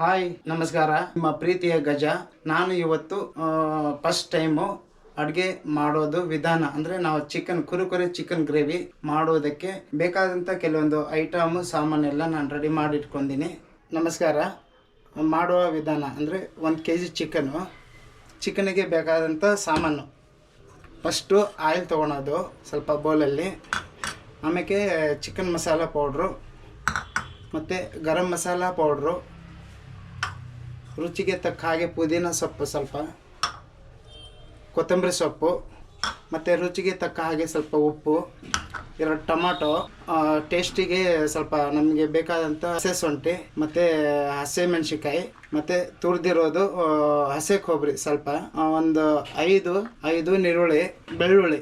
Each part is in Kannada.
ಹಾಯ್, ನಮಸ್ಕಾರ. ನಿಮ್ಮ ಪ್ರೀತಿಯ ಗಜ. ನಾನು ಇವತ್ತು ಫಸ್ಟ್ ಟೈಮು ಅಡುಗೆ ಮಾಡೋದು ವಿಧಾನ. ಅಂದರೆ ನಾವು ಚಿಕನ್ ಕುರುಕುರೆ ಚಿಕನ್ ಗ್ರೇವಿ ಮಾಡೋದಕ್ಕೆ ಬೇಕಾದಂಥ ಕೆಲವೊಂದು ಐಟಮ್ ಸಾಮಾನೆಲ್ಲ ನಾನು ರೆಡಿ ಮಾಡಿ ಇಟ್ಕೊಂಡಿನಿ ನಮಸ್ಕಾರ. ಮಾಡುವ ವಿಧಾನ ಅಂದರೆ ಒಂದು ಕೆ ಜಿ ಚಿಕನ್ನು ಚಿಕನಿಗೆ ಬೇಕಾದಂಥ ಸಾಮಾನು. ಫಸ್ಟು ಆಯಿಲ್ ತೊಗೊಳೋದು ಸ್ವಲ್ಪ ಬೌಲಲ್ಲಿ ಆಮೇಲೆ ಚಿಕನ್ ಮಸಾಲ ಪೌಡ್ರು ಮತ್ತು ಗರಂ ಮಸಾಲ ಪೌಡ್ರು ರುಚಿಗೆ ತಕ್ಕ ಹಾಗೆ ಪುದೀನ ಸೊಪ್ಪು ಸ್ವಲ್ಪ ಕೊತ್ತಂಬರಿ ಸೊಪ್ಪು ಮತ್ತು ರುಚಿಗೆ ತಕ್ಕ ಹಾಗೆ ಸ್ವಲ್ಪ ಉಪ್ಪು ಎರಡು ಟೊಮಾಟೊ ಟೇಸ್ಟಿಗೆ ಸ್ವಲ್ಪ ನಮಗೆ ಬೇಕಾದಂಥ ಹಸೆ ಶುಂಠಿ ಮತ್ತು ಹಸಿಮೆಣ್ಸಿಕಾಯಿ ಮತ್ತು ತುರಿದಿರೋದು ಹಸೆ ಕೊಬ್ಬರಿ ಸ್ವಲ್ಪ ಒಂದು ಐದು ಐದು ನೀರುಳ್ಳಿ ಬೆಳ್ಳುಳ್ಳಿ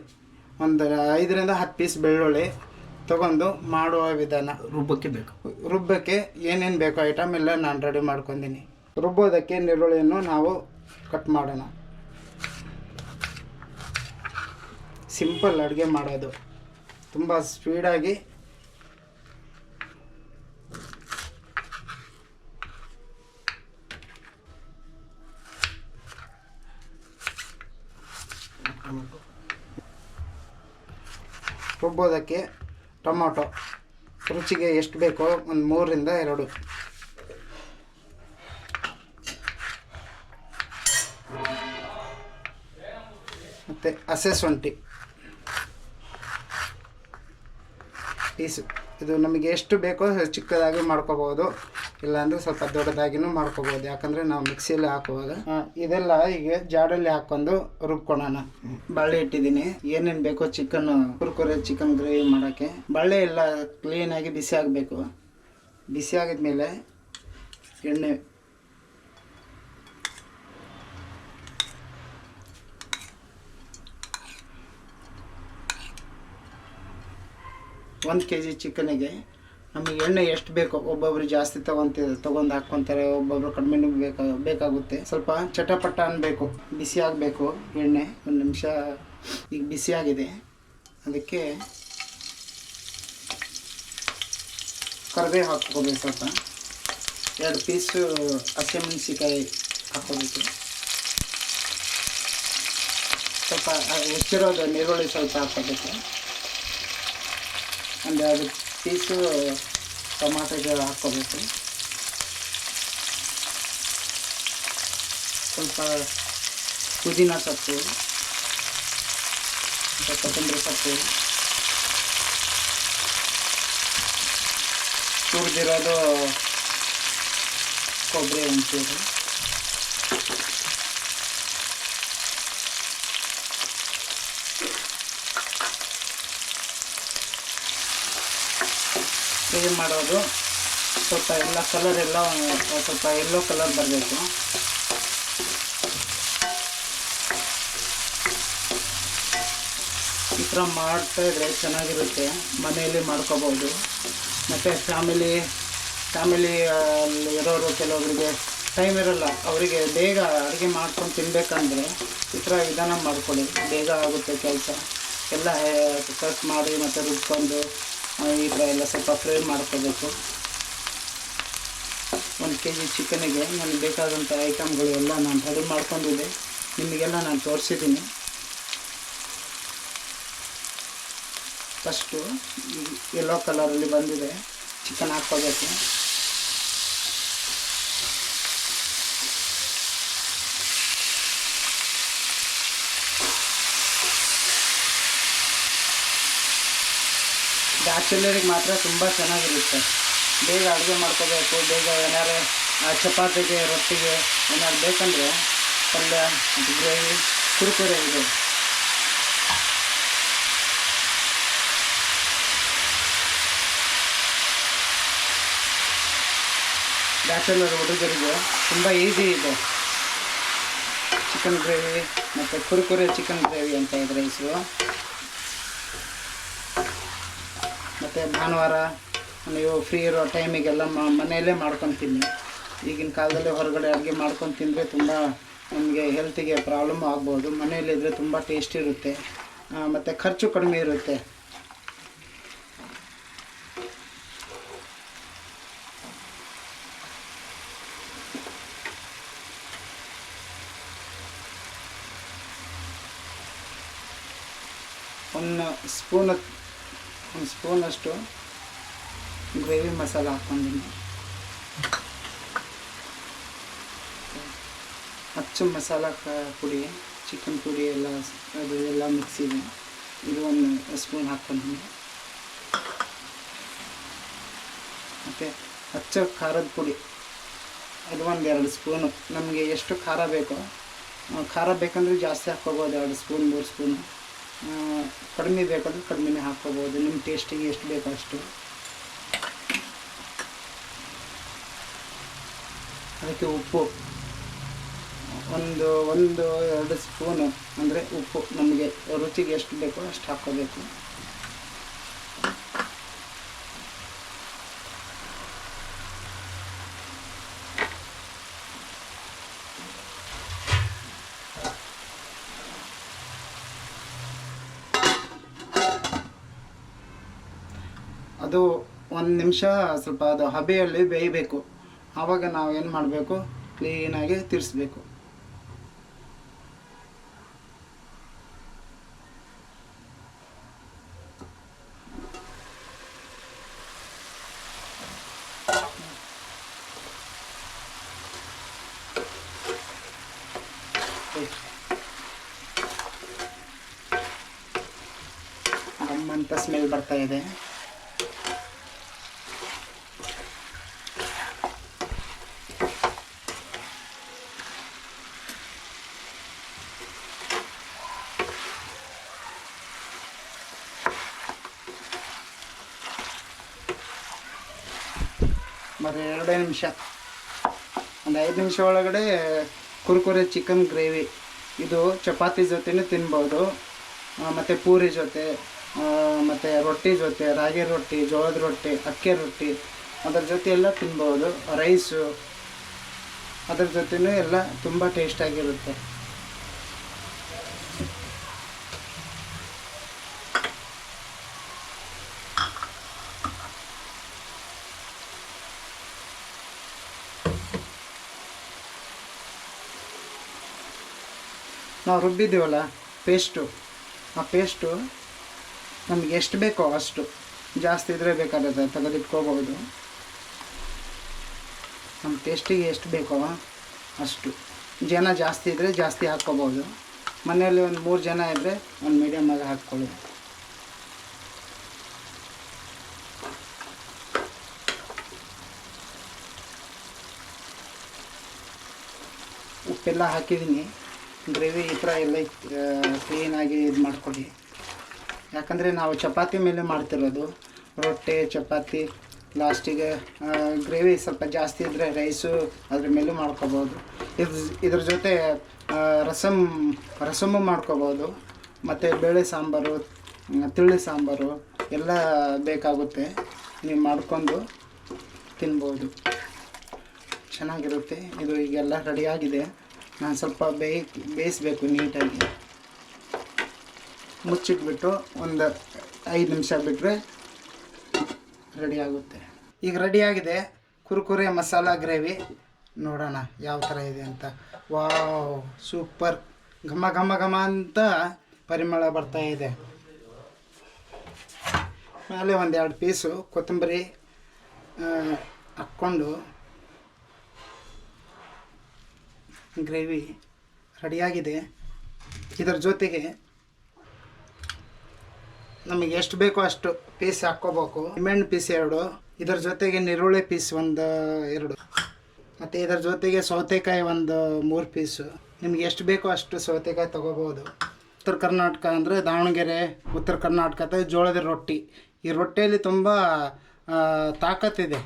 ಒಂದು ಐದರಿಂದ ಹತ್ತು ಪೀಸ್ ಬೆಳ್ಳುಳ್ಳಿ ತಗೊಂಡು ಮಾಡುವ ವಿಧಾನ. ರುಬ್ಬಕ್ಕೆ ಬೇಕು. ರುಬ್ಬಕ್ಕೆ ಏನೇನು ಬೇಕೋ ಐಟಮ್ ಎಲ್ಲ ನಾನು ರೆಡಿ ಮಾಡ್ಕೊಂಡಿನಿ. ರುಬ್ಬೋದಕ್ಕೆ ನೀರುಳ್ಳಿಯನ್ನು ನಾವು ಕಟ್ ಮಾಡೋಣ. ಸಿಂಪಲ್ ಅಡುಗೆ ಮಾಡೋದು. ತುಂಬ ಸ್ಪೀಡಾಗಿ ರುಬ್ಬೋದಕ್ಕೆ ಟೊಮೊಟೊ. ರುಚಿಗೆ ಎಷ್ಟು ಬೇಕೋ ಒಂದು ಮೂರರಿಂದ ಎರಡು. ಹಸೆ ಶುಂಠಿ ಪೀಸು ಇದು ನಮಗೆ ಎಷ್ಟು ಬೇಕೋ ಚಿಕ್ಕದಾಗಿ ಮಾಡ್ಕೋಬೋದು. ಇಲ್ಲಾಂದರೆ ಸ್ವಲ್ಪ ದೊಡ್ಡದಾಗಿನೂ ಮಾಡ್ಕೋಬೋದು. ಯಾಕಂದರೆ ನಾವು ಮಿಕ್ಸಿಯಲ್ಲಿ ಹಾಕುವಾಗ ಇದೆಲ್ಲ ಈಗ ಜಾಡಲ್ಲಿ ಹಾಕ್ಕೊಂಡು ರುಬ್ಕೊಳ್ಳೋಣ ಬಾಳೆ ಇಟ್ಟಿದ್ದೀನಿ. ಏನೇನು ಬೇಕೋ ಚಿಕನ್ ಕುರ್ಕುರೆ ಚಿಕನ್ ಗ್ರೇವಿ ಮಾಡೋಕ್ಕೆ. ಬಳ್ಳೆ ಎಲ್ಲ ಕ್ಲೀನಾಗಿ ಬಿಸಿ ಆಗಬೇಕು. ಬಿಸಿ ಆಗಿದ್ಮೇಲೆ ಎಣ್ಣೆ ಒಂದು ಕೆ ಜಿ ಚಿಕನಿಗೆ ನಮಗೆ ಎಣ್ಣೆ ಎಷ್ಟು ಬೇಕೋ, ಒಬ್ಬೊಬ್ರು ಜಾಸ್ತಿ ತಗೊಂತ ತಗೊಂಡು ಹಾಕ್ಕೊತಾರೆ, ಒಬ್ಬೊಬ್ರು ಕಡಿಮೆ ಬೇಕಾ ಬೇಕಾಗುತ್ತೆ. ಸ್ವಲ್ಪ ಚಟಪಟ ಅನ್ನಬೇಕು ಬಿಸಿ ಆಗಬೇಕು ಎಣ್ಣೆ, ಒಂದು ನಿಮಿಷ ಈಗ ಬಿಸಿ ಆಗಿದೆ. ಅದಕ್ಕೆ ಕರಿಬೇವು ಹಾಕ್ಕೋಬೇಕು ಸ್ವಲ್ಪ. ಎರಡು ಪೀಸು ಹಸಿಮೆಣಸಿಕಾಯಿ ಹಾಕ್ಕೋಬೇಕು. ಸ್ವಲ್ಪ ಹೆಚ್ಚಿರೋದು ನೀರುಳ್ಳಿ ಸ್ವಲ್ಪ ಹಾಕ್ಕೋಬೇಕು. ಒಂದು ಎರಡು ಪೀಸು ಟೊಮಾಟೊ ಹಾಕ್ಕೋಬೇಕು ಸ್ವಲ್ಪ ಪುದೀನ ಸೊಪ್ಪು ಮತ್ತು ಕೊತ್ತಂಬರಿ ಸೊಪ್ಪು ತುರಿದಿರೋದು ಕೊಬ್ಬರಿ ಒಂಚೂರು ಫ್ರೈ ಮಾಡೋದು. ಸ್ವಲ್ಪ ಎಲ್ಲ ಕಲರ್ ಎಲ್ಲ, ಸ್ವಲ್ಪ ಎಲ್ಲೋ ಕಲರ್ ಬರಬೇಕು. ಈ ಥರ ಮಾಡ್ತಾ ಇದ್ರೆ ಚೆನ್ನಾಗಿರುತ್ತೆ. ಮನೆಯಲ್ಲಿ ಮಾಡ್ಕೋಬೋದು. ಮತ್ತು ಫ್ಯಾಮಿಲಿ ಫ್ಯಾಮಿಲಿ ಅಲ್ಲಿ ಇರೋರು ಕೆಲವೊಬ್ಬರಿಗೆ ಟೈಮ್ ಇರೋಲ್ಲ. ಅವರಿಗೆ ಬೇಗ ಅಡುಗೆ ಮಾಡ್ಕೊಂಡು ತಿನ್ನಬೇಕಂದ್ರೆ ಈ ಥರ ವಿಧಾನ ಮಾಡ್ಕೊಳ್ಳಿ. ಬೇಗ ಆಗುತ್ತೆ ಕೆಲಸ. ಎಲ್ಲ ಕಟ್ ಮಾಡಿ ಮತ್ತು ರುಬ್ಕೊಂಡು ಆ, ಈ ಎಲ್ಲ ಸ್ವಲ್ಪ ಫ್ರೈ ಮಾಡ್ಕೋಬೇಕು. ಒಂದು ಕೆ ಜಿ ಚಿಕನಿಗೆ ನನಗೆ ಬೇಕಾದಂಥ ಐಟಮ್ಗಳು ಎಲ್ಲ ನಾನು ರೆಡಿ ಮಾಡ್ಕೊಂಡಿದ್ದೆ. ನಿಮಗೆಲ್ಲ ನಾನು ತೋರಿಸಿದ್ದೀನಿ. ಫಸ್ಟು ಎಲ್ಲೋ ಕಲರಲ್ಲಿ ಬಂದಿದೆ. ಚಿಕನ್ ಹಾಕ್ಕೋಬೇಕು. ಬ್ಯಾಚುಲರಿಗೆ ಮಾತ್ರ ತುಂಬ ಚೆನ್ನಾಗಿರುತ್ತೆ. ಬೇಗ ಅಡುಗೆ ಮಾಡ್ಕೋಬೇಕು ಬೇಗ ಏನಾರು ಆ, ಚಪಾತಿಗೆ ರೊಟ್ಟಿಗೆ ಏನಾದ್ರು ಬೇಕಂದರೆ ಪಲ್ಯ ಗ್ರೇವಿ ಕುರುಕುರೆ ಇದೆ. ಬ್ಯಾಚುಲರ್ ಹುಡುಗರಿಗೆ ತುಂಬ ಈಸಿ ಇದೆ. ಚಿಕನ್ ಗ್ರೇವಿ ಮತ್ತು ಕುರುಕುರೆ ಚಿಕನ್ ಗ್ರೇವಿ ಅಂತ ಇದ್ರೆ ಹೆಸರು. ಮತ್ತು ಭಾನುವಾರ ನೀವು ಫ್ರೀ ಇರೋ ಟೈಮಿಗೆಲ್ಲ ಮನೆಯಲ್ಲೇ ಮಾಡ್ಕೊತೀನಿ ಈಗಿನ ಕಾಲದಲ್ಲಿ ಹೊರಗಡೆ ಅಡುಗೆ ಮಾಡ್ಕೊಂಡು ತಿಂದರೆ ತುಂಬ ನಮಗೆ ಹೆಲ್ತಿಗೆ ಪ್ರಾಬ್ಲಮ್ ಆಗ್ಬೋದು. ಮನೆಯಲ್ಲಿದ್ದರೆ ತುಂಬ ಟೇಸ್ಟ್ ಇರುತ್ತೆ. ಮತ್ತು ಖರ್ಚು ಕಡಿಮೆ ಇರುತ್ತೆ. ಒಂದು ಸ್ಪೂನ್ ಒಂದು ಸ್ಪೂನಷ್ಟು ಗ್ರೇವಿ ಮಸಾಲ ಹಾಕ್ಕೊಂಡಿನಿ. ಅಚ್ಚು ಮಸಾಲ ಪುಡಿ ಚಿಕನ್ ಪುಡಿ ಎಲ್ಲ ಅದು ಎಲ್ಲ ಮಿಕ್ಸ್ ಇದೆ. ಇದು ಒಂದು ಸ್ಪೂನ್ ಹಾಕ್ಕೊಂಡಿನಿ. ಮತ್ತು ಅಚ್ಚ ಖಾರದ ಪುಡಿ. ಅದು ಒಂದು ಎರಡು ಸ್ಪೂನು ನಮಗೆ ಎಷ್ಟು ಖಾರ ಬೇಕೋ ಖಾರ ಬೇಕಂದ್ರೆ ಜಾಸ್ತಿ ಹಾಕ್ಕೋಬೋದು, ಎರಡು ಸ್ಪೂನ್ ಮೂರು ಸ್ಪೂನು ಕಡಿಮೆ ಬೇಕಾದ್ರೆ ಕಡಿಮೆನೇ ಹಾಕ್ಕೋಬೋದು. ನಿಮ್ಮ ಟೇಸ್ಟಿಗೆ ಎಷ್ಟು ಬೇಕೋ ಅಷ್ಟು. ಅದಕ್ಕೆ ಉಪ್ಪು. ಒಂದು ಒಂದು, ಎರಡು ಸ್ಪೂನು. ಅಂದರೆ ಉಪ್ಪು. ನಮಗೆ ರುಚಿಗೆ ಎಷ್ಟು ಬೇಕೋ ಅಷ್ಟು ಹಾಕ್ಕೋಬೇಕು. ಅದು ಒಂದು ನಿಮಿಷ ಸ್ವಲ್ಪ ಅದು ಹಬೆಯಲ್ಲಿ ಬೇಯಬೇಕು. ಆವಾಗ ನಾವು ಏನು ಮಾಡಬೇಕು? ಕ್ಲೀನಾಗಿ ತಿರ್ಸ್ಬೇಕು. ಗಮ್ಮಂತ ಸ್ಮೆಲ್ ಬರ್ತಾ ಇದೆ. ಬರೀ ಎರಡೇ ನಿಮಿಷ. ಒಂದು ಐದು ನಿಮಿಷ ಒಳಗಡೆ ಕುರ್ಕುರೆ ಚಿಕನ್ ಗ್ರೇವಿ. ಇದು ಚಪಾತಿ ಜೊತೆನೂ ತಿನ್ಬೋದು. ಮತ್ತು ಪೂರಿ ಜೊತೆ ಮತ್ತು ರೊಟ್ಟಿ ಜೊತೆ, ರಾಗಿ ರೊಟ್ಟಿ, ಜೋಳದ ರೊಟ್ಟಿ, ಅಕ್ಕಿ ರೊಟ್ಟಿ, ಅದರ ಜೊತೆ ಎಲ್ಲ ತಿನ್ಬೋದು. ರೈಸು ಅದ್ರ ಜೊತೆನೂ ಎಲ್ಲ ತುಂಬ ಟೇಸ್ಟಾಗಿರುತ್ತೆ ನಾವು ರುಬ್ಬಿದ್ದೀವಲ್ಲ ಪೇಸ್ಟು ಆ ಪೇಸ್ಟು ನಮಗೆ ಎಷ್ಟು ಬೇಕೋ ಅಷ್ಟು. ಜಾಸ್ತಿ ಇದ್ರೆ ಬೇಕಾಗುತ್ತೆ ತೆಗೆದಿಟ್ಕೋಬಹುದು ನಮ್ಮ ಟೇಸ್ಟಿಗೆ ಎಷ್ಟು ಬೇಕೋ ಅಷ್ಟು. ಜನ ಜಾಸ್ತಿ ಇದ್ದರೆ ಜಾಸ್ತಿ ಹಾಕ್ಕೋಬೋದು. ಮನೆಯಲ್ಲಿ ಒಂದು ಮೂರು ಜನ ಇದ್ದರೆ ಒಂದು ಮೀಡಿಯಮ್ ಆಗಿ ಹಾಕ್ಕೊಳ್ಳಿ ಉಪ್ಪೆಲ್ಲ ಹಾಕಿದ್ದೀನಿ. ಗ್ರೇವಿ ಈ ಥರ ಎಲ್ಲ ಕ್ಲೀನಾಗಿ ಇದು ಮಾಡ್ಕೊಳ್ಳಿ. ಯಾಕಂದರೆ ನಾವು ಚಪಾತಿ ಮೇಲೆ ಮಾಡ್ತಿರೋದು. ರೊಟ್ಟಿ, ಚಪಾತಿ ಲಾಸ್ಟಿಗೆ ಗ್ರೇವಿ ಸ್ವಲ್ಪ ಜಾಸ್ತಿ ಇದ್ದರೆ ರೈಸು ಅದ್ರ ಮೇಲೂ ಮಾಡ್ಕೋಬೋದು. ಇದ್ರ ಇದ್ರ ಜೊತೆ ರಸಮ್ ರಸಮು ಮಾಡ್ಕೋಬೋದು. ಮತ್ತು ಬೇಳೆ ಸಾಂಬಾರು, ತಿಳಿ ಸಾಂಬಾರು ಎಲ್ಲ ಬೇಕಾಗುತ್ತೆ. ನೀವು ಮಾಡ್ಕೊಂಡು ತಿನ್ಬೋದು. ಚೆನ್ನಾಗಿರುತ್ತೆ. ಇದು ಈಗೆಲ್ಲ ರೆಡಿಯಾಗಿದೆ ನಾನು ಸ್ವಲ್ಪ ಬೇಯ್ ಬೇಯಿಸ್ಬೇಕು ನೀಟಾಗಿ. ಮುಚ್ಚಿಟ್ಬಿಟ್ಟು ಒಂದು ಐದು ನಿಮಿಷ ಬಿಟ್ಟರೆ ರೆಡಿ ಆಗುತ್ತೆ. ಈಗ ರೆಡಿಯಾಗಿದೆ ಕುರ್ಕುರೆ ಮಸಾಲ ಗ್ರೇವಿ. ನೋಡೋಣ ಯಾವ ಥರ ಇದೆ ಅಂತ. Wow, super. ಘಮ ಘಮ ಘಮ ಅಂತ ಪರಿಮಳ ಬರ್ತಾ ಇದೆ. ಮೇಲೆ ಒಂದೆರಡು ಪೀಸು ಕೊತ್ತಂಬರಿ ಹಾಕ್ಕೊಂಡು ಗ್ರೇವಿ ರೆಡಿಯಾಗಿದೆ. ಇದರ ಜೊತೆಗೆ ನಮಗೆ ಎಷ್ಟು ಬೇಕೋ ಅಷ್ಟು ಪೀಸ್ ಹಾಕ್ಕೋಬೇಕು. ನಿಂಬೆಹಣ್ಣು ಪೀಸ್ ಎರಡು, ಇದರ ಜೊತೆಗೆ ನೀರುಳ್ಳಿ ಪೀಸ್ ಒಂದು ಎರಡು, ಮತ್ತು ಇದರ ಜೊತೆಗೆ ಸೌತೆಕಾಯಿ ಒಂದು ಮೂರು ಪೀಸು. ನಿಮ್ಗೆ ಎಷ್ಟು ಬೇಕೋ ಅಷ್ಟು ಸೌತೆಕಾಯಿ ತೊಗೋಬೋದು. ಉತ್ತರ ಕರ್ನಾಟಕ ಅಂದರೆ ದಾವಣಗೆರೆ, ಉತ್ತರ ಕರ್ನಾಟಕದ ಜೋಳದ ರೊಟ್ಟಿ. ಈ ರೊಟ್ಟಿಯಲ್ಲಿ ತುಂಬ ತಾಕತ್ತಿದೆ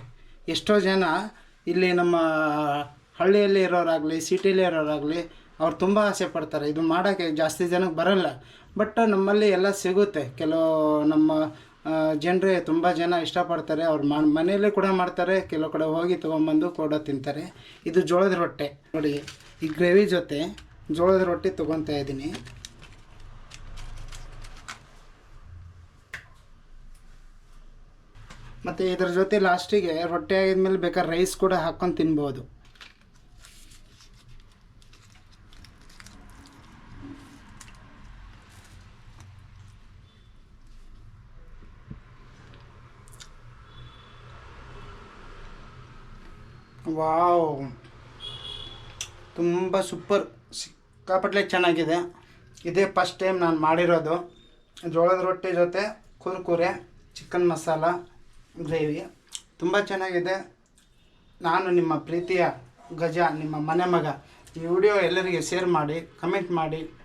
ಎಷ್ಟೋ ಜನ ಇಲ್ಲಿ ನಮ್ಮ ಹಳ್ಳಿಯಲ್ಲಿ ಇರೋರಾಗಲಿ ಸಿಟಿಲಿ ಇರೋರಾಗಲಿ ಅವ್ರು ತುಂಬ ಆಸೆ ಪಡ್ತಾರೆ. ಇದು ಮಾಡೋಕ್ಕೆ ಜಾಸ್ತಿ ಜನಕ್ಕೆ ಬರಲ್ಲ. ಬಟ್ ನಮ್ಮಲ್ಲಿ ಎಲ್ಲ ಸಿಗುತ್ತೆ. ಕೆಲವು ನಮ್ಮ ಜನರೇ ತುಂಬ ಜನ ಇಷ್ಟಪಡ್ತಾರೆ. ಅವ್ರು ಮಾ, ಮನೆಯಲ್ಲೇ ಕೂಡ ಮಾಡ್ತಾರೆ. ಕೆಲವು ಕಡೆ ಹೋಗಿ ತೊಗೊಂಬಂದು ಕೂಡ ತಿಂತಾರೆ. ಇದು ಜೋಳದ ರೊಟ್ಟೆ. ನೋಡಿ, ಈ ಗ್ರೇವಿ ಜೊತೆ ಜೋಳದ ರೊಟ್ಟಿ ತೊಗೊತಾ ಇದ್ದೀನಿ. ಮತ್ತು ಇದ್ರ ಜೊತೆ ಲಾಸ್ಟಿಗೆ ರೊಟ್ಟಿ ಆಗಿದ್ಮೇಲೆ ಬೇಕಾದ್ರೆ ರೈಸ್ ಕೂಡ ಹಾಕ್ಕೊಂಡು ತಿನ್ಬೋದು. ವಾವ್. ತುಂಬ ಸೂಪರ್ ಸಿಕ್ಕಾಪಟ್ಲೆ ಚೆನ್ನಾಗಿದೆ. ಇದೇ ಫಸ್ಟ್ ಟೈಮ್ ನಾನು ಮಾಡಿರೋದು. ಜೋಳದ ರೊಟ್ಟಿ ಜೊತೆ ಕುರ್ಕುರೆ ಚಿಕನ್ ಮಸಾಲ ಗ್ರೇವಿ ತುಂಬ ಚೆನ್ನಾಗಿದೆ. ನಾನು ನಿಮ್ಮ ಪ್ರೀತಿಯ ಗಜ, ನಿಮ್ಮ ಮನೆ ಮಗ ಈ ವಿಡಿಯೋ ಎಲ್ಲರಿಗೆ ಶೇರ್ ಮಾಡಿ ಕಮೆಂಟ್ ಮಾಡಿ.